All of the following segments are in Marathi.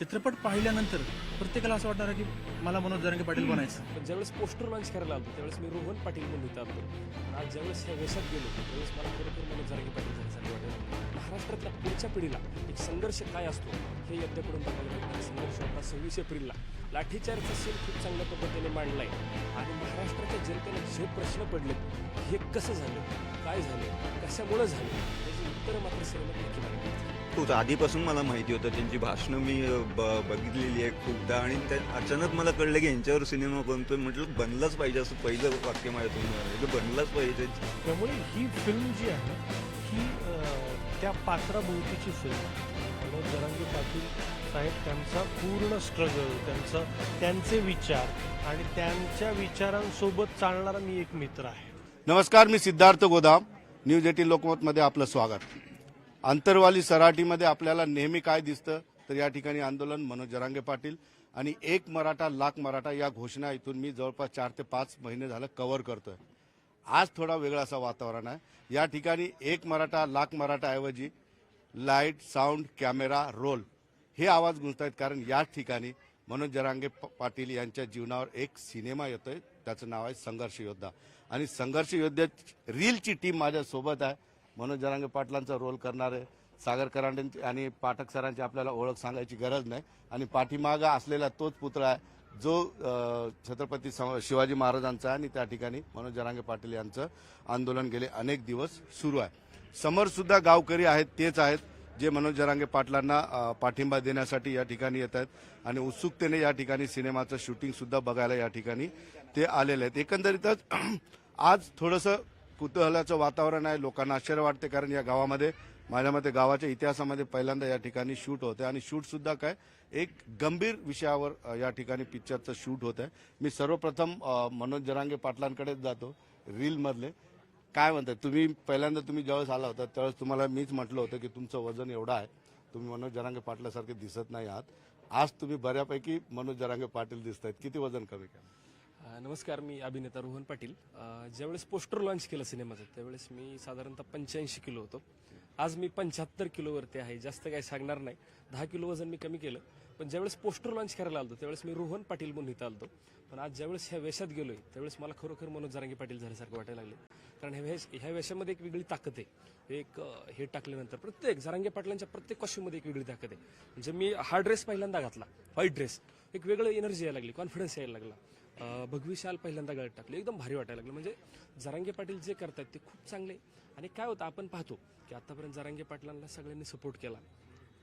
चित्रपट पाहिल्यानंतर प्रत्येकाला असं वाटणार की मला मनोज जरांगे पाटील बनायचं. पण ज्यावेळेस पोस्टर लॉन्च करायला आलो त्यावेळेस मी रोहन पाटील म्हणून इथं आलो आज ज्यावेळेस ह्या वेशात गेलो त्यावेळेस मला खरोखर मनोज जरांगे पाटील झाल्यासारखं वाटलं. महाराष्ट्रातल्या पुढच्या पिढीला एक संघर्ष काय असतो हे यज्ञकडून बघायला संघर्ष होता सव्वीस एप्रिलला. लाठीचारचा सीन खूप चांगल्या पद्धतीने मांडलाय. आणि महाराष्ट्राच्या जनतेला जे प्रश्न पडले हे कसं झालं? काय झालं? कशामुळे झालं? याची उत्तरं मात्र सिनेमात नक्की. तो आधीपासून मला माहिती होतं त्यांची भाषणं मी ब- बघितलेली आहे खूपदा. आणि त्या अचानक मला कळलं की यांच्यावर सिनेमा बनतोय. म्हटलं बनलाच पाहिजे असं पहिलं वाक्य माझ्या की बनलाच पाहिजे. त्यामुळे ही फिल्म जी आहे ही त्या पात्राभोवतीची फिल्म आहे मनोज जरांगे पाटील साहेब त्यांचा पूर्ण स्ट्रगल त्यांचं त्यांचे विचार आणि त्यांच्या विचारांसोबत चालणारा मी एक मित्र आहे. नमस्कार मी सिद्धार्थ गोदाम न्यूज एटीन लोकमतमध्ये आपलं स्वागत. आंतरवाली सराटीमध्ये आपल्याला नेहमी काय दिसतं? तर या ठिकाणी आंदोलन मनोज जरांगे पाटील आणि एक मराठा लाख मराठा या घोषणा इथून मी जवळपास चार ते पाच महिने झालं कव्हर करतोय. आज थोडा वेगळा असा वातावरण आहे. या ठिकाणी एक मराठा लाख मराठा ऐवजी लाइट साऊंड कॅमेरा रोल हे आवाज गुंजत आहेत कारण याच ठिकाणी मनोज जरांगे पाटील यांच्या जीवनावर एक सिनेमा येतोय. त्याचं नाव आहे संघर्ष योद्धा. आणि संघर्ष योद्धा रीलची टीम माझ्यासोबत आहे. मनोज जरांगे पाटलांचा रोल करणारे सागर करांडेंची आणि पाठक सरांची आपल्याला ओळख सांगायची गरज नाही. आणि पाठीमागा असलेला तोच पुतळा आहे जो छत्रपती शिवाजी महाराजांचा आहे. आणि त्या ठिकाणी मनोज जरांगे पाटील यांचं आंदोलन गेले अनेक दिवस सुरू आहे. समरसुद्धा गावकरी आहेत तेच आहेत जे मनोज जरांगे पाटलांना पाठिंबा देण्यासाठी या ठिकाणी येत आहेत. आणि उत्सुकतेने या ठिकाणी सिनेमाचं शूटिंगसुद्धा बघायला या ठिकाणी ते आलेले आहेत. एकंदरीतच आज थोडंसं कुतूहलाचं वातावरण आहे. लोकांना आश्चर्य वाटते कारण या गावामध्ये माझ्या मते गावाच्या इतिहासामध्ये पहिल्यांदा या ठिकाणी शूट होते आणि शूट सुद्धा काय एक गंभीर विषयावर या ठिकाणी पिक्चरचं शूट होत आहे मी सर्वप्रथम मनोज जरांगे पाटलांकडेच जातो रीलमधले. काय म्हणतात तुम्ही पहिल्यांदा तुम्ही ज्यावेळेस आला होता त्यावेळेस तुम्हाला मीच म्हटलं होतं की तुमचं वजन एवढं आहे. तुम्ही मनोज जरांगे पाटलासारखे दिसत नाही आहात. आज तुम्ही बऱ्यापैकी मनोज जरांगे पाटील दिसत आहेत किती वजन कमी केलं? नमस्कार मी अभिनेता रोहन पाटील. ज्यावेळेस पोस्टर लॉन्च केलं सिनेमाचं त्यावेळेस मी साधारणतः पंच्याऐंशी किलो होतो. आज मी पंच्याहत्तर किलोवरती आहे जास्त काही सांगणार नाही. दहा किलो वजन मी कमी केलं पण ज्यावेळेस पोस्टर लॉन्च करायला आलो त्यावेळेस मी रोहन पाटील म्हणून इथं आलतो. पण आज ज्यावेळेस ह्या वेशात गेलोय त्यावेळेस मला खरोखर मनोज जरांगी पाटील झाल्यासारखं वाटायला लागले. कारण ह्या वेश ह्या वेशामध्ये एक वेगळी ताकद आहे. एक हे टाकल्यानंतर प्रत्येक जरांगे पाटलांच्या प्रत्येक कॉस्ट्यूममध्ये एक वेगळी ताकद आहे. म्हणजे मी हा ड्रेस पहिल्यांदा घातला व्हाईट ड्रेस एक वेगळं एनर्जी यायला लागली कॉन्फिडन्स यायला लागला. भगवी शाल पहिल्यांदा गळत टाकली. एकदम भारी वाटायला लागलं. म्हणजे जरांगे पाटील जे करतात ते खूप चांगले. आणि काय होतं आपण पाहतो की आतापर्यंत जरांगे पाटलांना सगळ्यांनी सपोर्ट केला.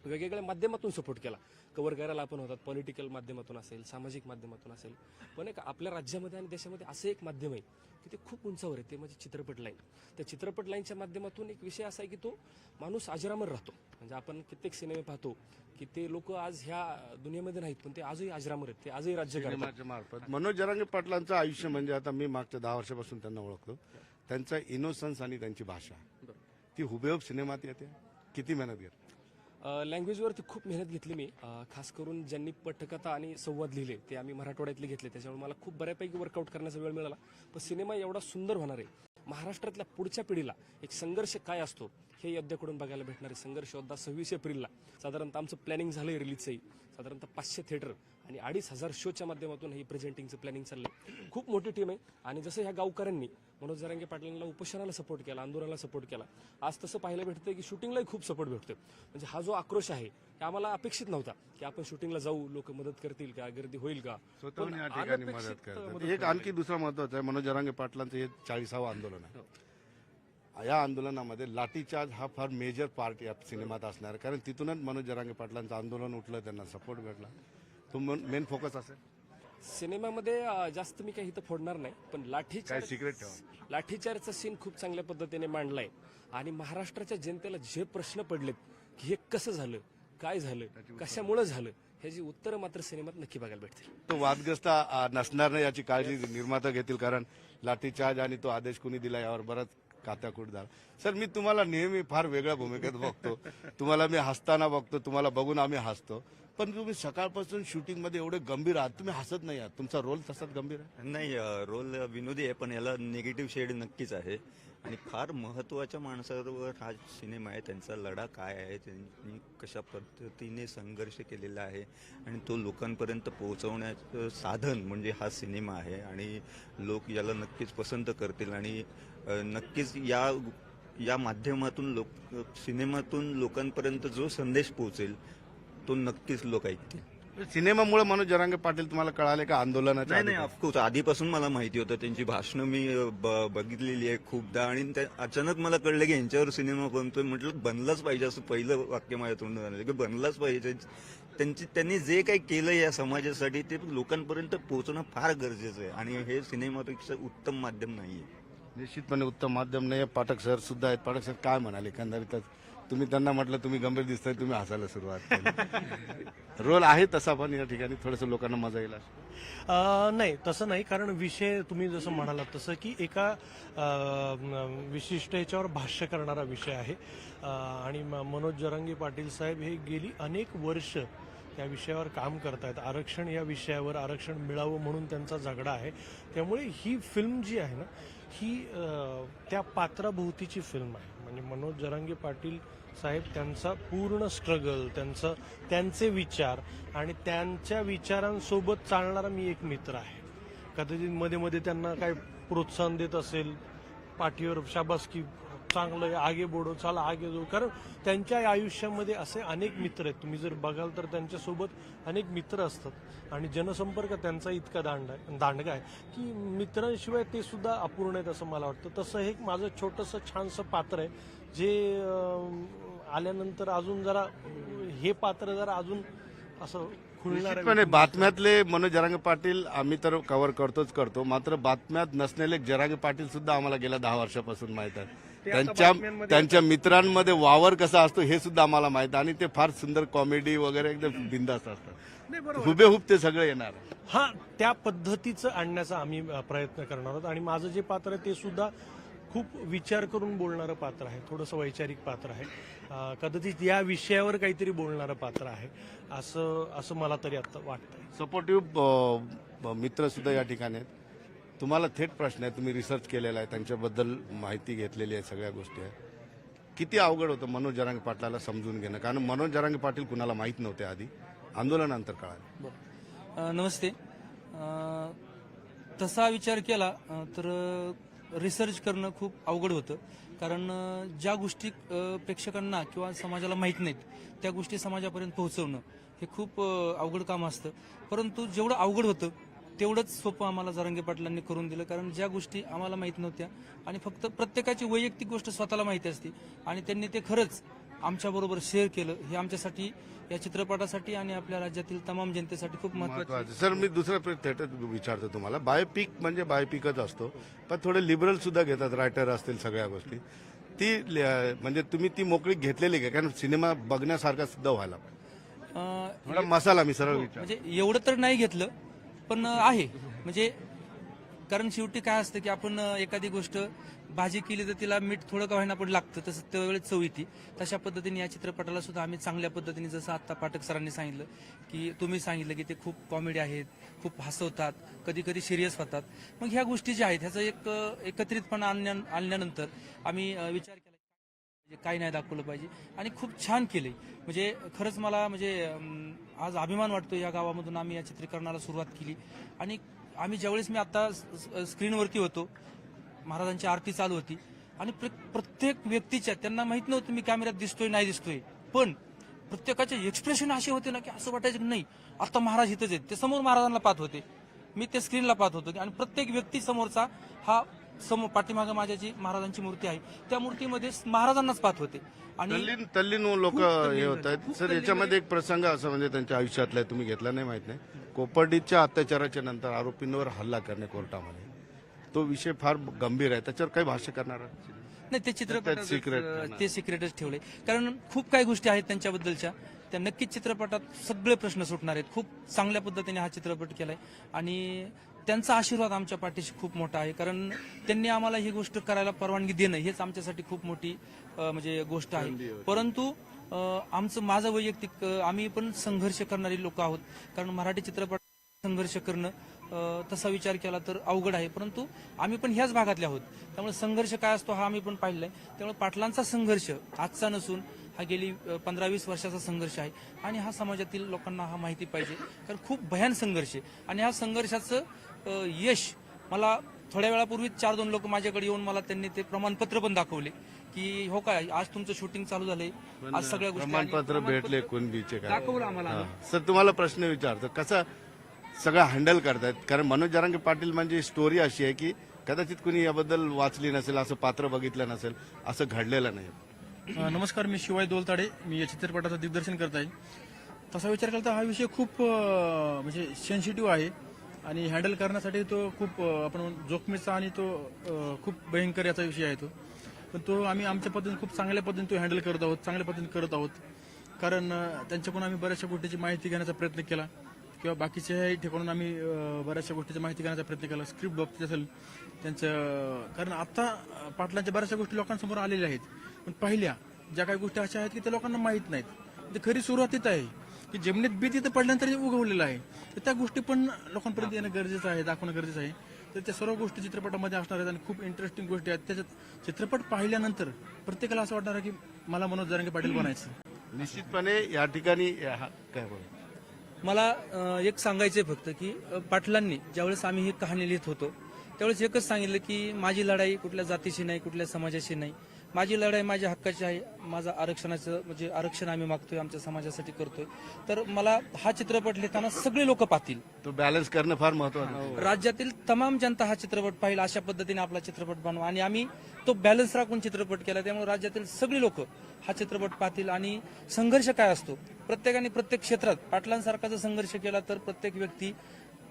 वेगवेगळ्या माध्यमातून सपोर्ट केला. कव्हर करायला आपण होतात पॉलिटिकल माध्यमातून असेल सामाजिक माध्यमातून असेल. पण एक आपल्या राज्यामध्ये आणि देशामध्ये असं एक माध्यम आहे की ते खूप उंचावर आहे ते म्हणजे चित्रपट लाईन त्या चित्रपट लाईनच्या माध्यमातून एक विषय असा आहे की तो माणूस अजरामर राहतो. म्हणजे आपण कित्येक सिनेमे पाहतो की ते लोक आज ह्या दुनियेमध्ये नाहीत पण ते आजही अजरामर आहेत ते आजही राज्य मार्फत. मनोज जरांगे पाटलांचं आयुष्य म्हणजे आता मी मागच्या दहा वर्षापासून त्यांना ओळखतो. त्यांचा इनोसन्स आणि त्यांची भाषा. ती हुबेहूब सिनेमात येते किती मेहनत घेत. लँग्वेजवरती खूप मेहनत घेतली मी. खास करून ज्यांनी पटकथा आणि संवाद लिहिले ते आम्ही मराठवाड्यातले घेतले. त्याच्यामुळे मला खूप बऱ्यापैकी वर्कआउट करण्याचा वेळ मिळाला. पण सिनेमा एवढा सुंदर होणार आहे. महाराष्ट्रातल्या पुढच्या पिढीला एक संघर्ष काय असतो हे योद्ध्याकडून बघायला भेटणार आहे. संघर्ष योद्धा सव्वीस एप्रिलला. साधारणतः आमचं प्लॅनिंग झालं आहे रिलीजचंही साधारणतः पाचशे थिएटर आणि अडीच हजार शोच्या माध्यमातून हे प्रेझेंटिंगचं प्लॅनिंग चाललंय. खूप मोठी टीम आहे. आणि जसं ह्या गावकऱ्यांनी मनोज जरांगे पाटलांना उपोषणाला सपोर्ट केला आंदोलनाला सपोर्ट केला. आज तसं पाहायला भेटतंय की शूटिंगलाही खूप सपोर्ट भेटतोय. म्हणजे हा जो आक्रोश आहे हे आम्हाला अपेक्षित नव्हता की आपण शूटिंगला जाऊ लोक मदत करतील का गर्दी होईल का? स्वतःहून एक आणखी दुसरा महत्वाचं आहे. मनोज जरांगे पाटलांचं हे चाळीसावं आंदोलन आहे. या आंदोलनामध्ये लाठीचार्ज हा फार मेजर पार्ट या सिनेमात असणार. कारण तिथूनच मनोज जरांगे पाटलांचं आंदोलन उठलं त्यांना सपोर्ट भेटला. तो मेन फोकस असेल. सिनेमामध्ये जास्त मी काही इथं फोडणार नाही पण काय लाठीचार्ज सिक्रेट ठेवा. लाठीचार्जचा सीन खूप चांगल्या पद्धतीने मांडलाय. आणि महाराष्ट्राच्या जनतेला जे प्रश्न पडलेत की हे कसं झालं काय झालं कशामुळे झालं ह्याची उत्तरं मात्र सिनेमात नक्की बघायला भेटतील. तो वादग्रस्त आ, नसणार नाही याची काळजी निर्माता घेतील कारण लाठीचार्ज आणि तो आदेश कुणी दिला यावर बराच कात्याकूट झाला. सर मी तुम्हाला नेहमी फार वेगळ्या भूमिकेत बघतो. तुम्हाला मी हसताना बघतो तुम्हाला बघून आम्ही हसतो. पण तुम्ही सकाळपासून शूटिंगमध्ये एवढे गंभीर आहात तुम्ही हसत नाही आहात. तुमचा रोल तसाच गंभीर आहे? नाही रोल विनोदी आहे पण याला निगेटिव्ह शेड नक्कीच आहे. आणि फार महत्त्वाच्या माणसावर हा सिनेमा आहे त्यांचा लढा काय आहे त्यांनी कशा पद्धतीने संघर्ष केलेला आहे आणि तो लोकांपर्यंत पोहोचवण्याचं साधन म्हणजे हा सिनेमा आहे. आणि लोक याला नक्कीच पसंत करतील. आणि नक्कीच या या माध्यमातून लोक सिनेमातून लोकांपर्यंत जो संदेश पोहोचेल तो नक्कीच लोक ऐकतील. सिनेमामुळे मनोज जरांगे पाटील तुम्हाला कळाले का आंदोलनाच्या नाही नाही? ऑफकोर्स आधीपासून मला माहिती होतं त्यांची भाषणं मी अ, ब- बघितलेली आहे खूपदा. आणि त्या- अचानक मला कळलं की यांच्यावर सिनेमा बनतोय. म्हटलं बनलाच पाहिजे. असं पहिलं वाक्य माझ्या तोंडून आलं. की बनलाच पाहिजे. त्यांची त्यांनी जे काही केलं या समाजासाठी ते लोकांपर्यंत पोहोचणं फार गरजेचं आहे. आणि हे सिनेमापेक्षा उत्तम माध्यम नाहीये. निश्चितपणे उत्तम माध्यम नाही आहे. पाठक सर सुद्धा आहेत. पाठक सर काय म्हणाले? एकंदरीतच तुम्ही त्यांना म्हटलं तुम्ही गंभीर दिसताय तुम्ही हसायला सुरुवात रोल आहे तसा पण या ठिकाणी थोडस लोकांना मजा येईल नाही तसं नाही कारण विषय तुम्ही जसं म्हणालात तसं की एका विशिष्ट याच्यावर भाष्य करणारा विषय आहे. आणि म- मनोज जरांगे पाटील साहेब हे गेली अनेक वर्ष त्या विषयावर काम करतायत. आरक्षण या विषयावर आरक्षण मिळावं म्हणून त्यांचा झगडा आहे. त्यामुळे ही फिल्म जी आहे ना ही त्या पात्राभोवतीची फिल्म आहे. म्हणजे मनोज जरांगे पाटील साहेब त्यांचा पूर्ण स्ट्रगल त्यांचं त्यांचे विचार आणि त्यांच्या विचारांसोबत चालणारा मी एक मित्र आहे. कदाचित मध्ये मध्ये त्यांना काय प्रोत्साहन देत असेल पाठीवर शाबासकी चांगलं आहे, आगे बोडो चला आगे जो कारण त्यांच्या आयुष्यामध्ये असे अनेक मित्र आहेत. तुम्ही जर बघाल तर त्यांच्यासोबत अनेक मित्र असतात. आणि जनसंपर्क त्यांचा इतका दांड आहे दांडगा आहे की मित्रांशिवाय ते सुद्धा अपूर्ण आहेत असं मला वाटतं. तसं हे एक माझं छोटंसं छानसं पात्र आहे जे आल्यानंतर अजून जरा हे पात्र जरा अजून असं खुलणार निश्चितपणे बातम्यातले मनोज जरांगे पाटील आम्ही तर कव्हर करतोच करतो. मात्र बातम्यात नसलेले जरांगे पाटील सुद्धा आम्हाला गेल्या दहा वर्षापासून माहीत आहे त्यांच्या त्यांच्या मित्रांमध्ये वावर कसा असतो हे सुद्धा आम्हाला माहीत आहे. आणि ते फार सुंदर कॉमेडी वगैरे एकदम बिंदास असतात. हुबेहूब ते सगळं येणार हा त्या पद्धतीचं आणण्याचा आम्ही प्रयत्न करणार आहोत. आणि माझं जे पात्र आहे ते सुद्धा खूप विचार करून बोलणारं पात्र आहे. थोडंसं वैचारिक पात्र आहे. कदाचित या विषयावर काहीतरी बोलणारं पात्र आहे. असं असं मला तरी आता वाटतंय. सपोर्टिव्ह मित्र सुद्धा या ठिकाणी आहेत. तुम्हाला थेट प्रश्न आहे तुम्ही रिसर्च केलेला आहे त्यांच्याबद्दल माहिती घेतलेली आहे सगळ्या गोष्टी आहे. किती अवघड होतं मनोज जरांगे पाटलाला समजून घेणं? कारण मनोज जरांगे पाटील कुणाला माहीत नव्हते आधी. आंदोलनानंतर कळाले. बरं. नमस्ते. तसा विचार केला तर रिसर्च करणं खूप अवघड होतं. कारण ज्या गोष्टी प्रेक्षकांना किंवा समाजाला माहीत नाहीत त्या गोष्टी समाजापर्यंत पोहोचवणं हे खूप अवघड काम असतं. परंतु जेवढं अवघड होतं तेवढंच सोपं आम्हाला जरांगे पाटलांनी करून दिलं कारण ज्या गोष्टी आम्हाला माहीत नव्हत्या आणि फक्त प्रत्येकाची वैयक्तिक गोष्ट स्वतःला माहिती असते आणि त्यांनी ते खरंच आमच्याबरोबर शेअर केलं. हे आमच्यासाठी या चित्रपटासाठी आणि आपल्या राज्यातील तमाम जनतेसाठी खूप महत्वाचं सर मी दुसरं थेट विचारतो तुम्हाला. बायोपिक म्हणजे बायोपिकच असतो पण थोडे लिबरल सुद्धा घेतात रायटर असतील सगळ्या गोष्टी. ती म्हणजे तुम्ही ती मोकळी घेतलेली का? कारण सिनेमा बघण्यासारखा सुद्धा व्हायला थोडा मसाला मी सरळ विचार म्हणजे एवढं तर नाही घेतलं पण आहे. म्हणजे कारण शेवटी काय असतं की आपण एखादी गोष्ट भाजी केली तर तिला मीठ थोडं का होईना पण लागतं तसं त्यावेळेस चव येते. तशा पद्धतीने या चित्रपटाला सुद्धा आम्ही चांगल्या पद्धतीने जसं आता पाठक सरांनी सांगितलं की तुम्ही सांगितलं की ते खूप कॉमेडी आहेत खूप हसवतात कधी कधी सिरियस होतात. मग ह्या गोष्टी ज्या आहेत ह्याचं एक एकत्रितपणा आणण्या आणल्यानंतर आम्ही विचार काही नाही दाखवलं पाहिजे. आणि खूप छान केलंय. म्हणजे खरंच मला म्हणजे आज अभिमान वाटतो या गावामधून आम्ही या चित्रीकरणाला सुरुवात केली. आणि आम्ही ज्यावेळेस मी आता स्क्रीनवरती होतो महाराजांची आरती चालू होती. आणि प्र- प्रत्येक व्यक्तीच्या त्यांना माहीत नव्हतं मी कॅमेऱ्यात दिसतोय नाही दिसतोय. पण प्रत्येकाचे एक्सप्रेशन असे होते ना की असं वाटायचं की नाही आता महाराज इथंच आहेत. ते समोर महाराजांना पाहत होते. मी ते स्क्रीनला पाहत होतो. आणि प्रत्येक व्यक्ती समोरचा हा समोर पाठीमागं माझ्या जी महाराजांची मूर्ती आहे. त्या मूर्तीमध्ये महाराजांनाच पाहत होते. आणि तल्लीन तल्लीन लोक हे होते. होत आहेत सर याच्यामध्ये एक प्रसंग असं म्हणजे त्यांच्या आयुष्यातला आहे, तुम्ही घेतला नाही माहीत नाही. कोपर्डीच्या अत्याचाराच्या नंतर आरोपींवर हल्ला करणे कोर्टामध्ये. तो विषय फार गंभीर आहे. त्याच्यावर काही भाष्य करणार? नाही ते चित्रपट secret ते सिक्रेटच ठेवले कारण खूप काही गोष्टी आहेत त्यांच्याबद्दलच्या. त्या नक्कीच चित्रपटात सगळे प्रश्न सुटणार आहेत. खूप चांगल्या पद्धतीने हा चित्रपट केलाय. आणि त्यांचा आशीर्वाद आमच्या पाठीशी खूप मोठा आहे. कारण त्यांनी आम्हाला ही गोष्ट करायला परवानगी देणं हेच आमच्यासाठी खूप मोठी म्हणजे गोष्ट आहे. परंतु आमचं माझं वैयक्तिक आम्ही पण संघर्ष करणारी लोक आहोत. कारण मराठी चित्रपट संघर्ष करणं तसा विचार केला तर अवघड आहे. परंतु आम्ही पण ह्याच भागातले आहोत. त्यामुळे संघर्ष काय असतो हा आम्ही पण पाहिलेला आहे त्यामुळे पाटलांचा संघर्ष आजचा नसून हा गेली पंधरा वीस वर्षाचा संघर्ष आहे. आणि हा समाजातील लोकांना हा माहिती पाहिजे. कारण खूप भयान संघर्ष आहे. आणि ह्या संघर्षाचं यश मला थोड्या वेळापूर्वी चार दोन लोक माझ्याकडे येऊन मला त्यांनी ते प्रमाणपत्र पण दाखवले की हो काय आज तुमचं शूटिंग चालू झालंय. आज सगळ्या गोष्टी प्रमाणपत्र भेटले कुणबीचे काय? दाखवलं आम्हाला. सर तुम्हाला प्रश्न विचारतो कसं सगळं हँडल करतायत? कारण मनोज जरांगे पाटील म्हणजे स्टोरी अशी आहे की कदाचित कुणी याबद्दल वाचली नसेल असं पात्र बघितलं नसेल असं घडलेलं नाही. नमस्कार मी शिवाय दोलताडे. मी या चित्रपटाचं दिग्दर्शन करत आहे. तसा विचार केला तर हा विषय खूप म्हणजे सेन्सिटिव्ह आहे. आणि हँडल करण्यासाठी तो खूप आपण जोखमीचा आणि तो खूप भयंकर याचा विषय आहे तो. पण तो आम्ही आमच्या पद्धतीने खूप चांगल्या पद्धतीने तो हँडल करत आहोत चांगल्या पद्धतीने करत आहोत. कारण त्यांच्याकडून आम्ही बऱ्याचशा गोष्टीची माहिती घेण्याचा प्रयत्न केला. किंवा बाकीच्याही ठिकाणून आम्ही बऱ्याचशा गोष्टीची माहिती घेण्याचा प्रयत्न केला. स्क्रिप्ट बाबतीत असेल त्यांचं कारण आत्ता पाटलांच्या बऱ्याचशा गोष्टी लोकांसमोर आलेल्या आहेत. पण पहिल्या ज्या काही गोष्टी अशा आहेत की त्या लोकांना माहीत नाहीत. ते खरी सुरुवातीत आहे. की जमिनीत बी तिथं पडल्यानंतर उगवलेलं आहे तर त्या गोष्टी पण लोकांपर्यंत येणं गरजेचं आहे दाखवणं गरजेचं आहे. तर त्या सर्व गोष्टी चित्रपटामध्ये असणार आहेत आणि खूप इंटरेस्टिंग गोष्टी आहेत. त्याच्यात चित्रपट पाहिल्यानंतर प्रत्येकाला असं वाटणार आहे की मला मनोज जरांगे पाटील बनायचं निश्चितपणे या ठिकाणी हा, काय बोल? मला एक सांगायचंय फक्त की पाटलांनी ज्यावेळेस आम्ही ही कहाणी लिहित होतो त्यावेळेस एकच सांगितलं की माझी लढाई कुठल्या जातीशी नाही कुठल्या समाजाशी नाही. माझी लढाई माझ्या हक्काची आहे. माझं आरक्षणाचं म्हणजे आरक्षण आम्ही मागतोय आमच्या समाजासाठी करतोय. तर मला हा चित्रपट लिहिताना सगळे लोक पाहतील. तो बॅलन्स करणं फार महत्वाचं आहे. राज्यातील तमाम जनता हा चित्रपट पाहिला अशा पद्धतीने आपला चित्रपट बनवा. आणि आम्ही तो बॅलन्स राखून चित्रपट केला. त्यामुळे राज्यातील सगळी लोक हा चित्रपट पाहतील. आणि संघर्ष काय असतो? प्रत्येकाने प्रत्येक क्षेत्रात पाटलांसारखा जर संघर्ष केला तर प्रत्येक व्यक्ती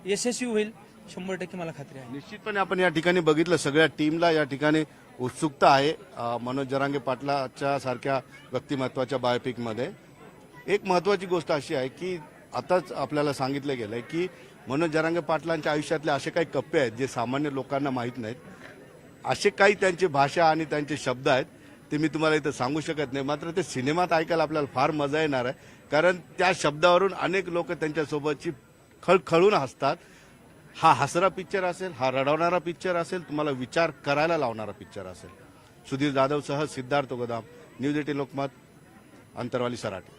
यशस्वी होईल. शंभर टक्के मला खात्री आहे. निश्चितपणे आपण या ठिकाणी बघितलं सगळ्या टीमला या ठिकाणी उत्सुकता आहे मनोज जरांगे पाटलाच्या सारख्या व्यक्तिमत्वाच्या बायोपिकमध्ये. एक महत्वाची गोष्ट अशी आहे की आताच आपल्याला सांगितलं गेलं आहे की मनोज जरांगे पाटलांच्या आयुष्यातले असे काही कप्पे आहेत जे सामान्य लोकांना माहीत नाहीत. असे काही त्यांची भाषा आणि त्यांचे शब्द आहेत ते मी तुम्हाला इथं सांगू शकत नाही. मात्र ते सिनेमात ऐकायला आपल्याला फार मजा येणार आहे. कारण त्या शब्दावरून अनेक लोक त्यांच्यासोबतची खळखळून हसतात. हा हसरा पिक्चर असेल हा रडवणारा पिक्चर असेल तुम्हाला विचार करायला लावणारा पिक्चर असेल. सुधीर जाधवसह सिद्धार्थ गोदाम न्यूज एटी लोकमत अंतरवाली सराटी.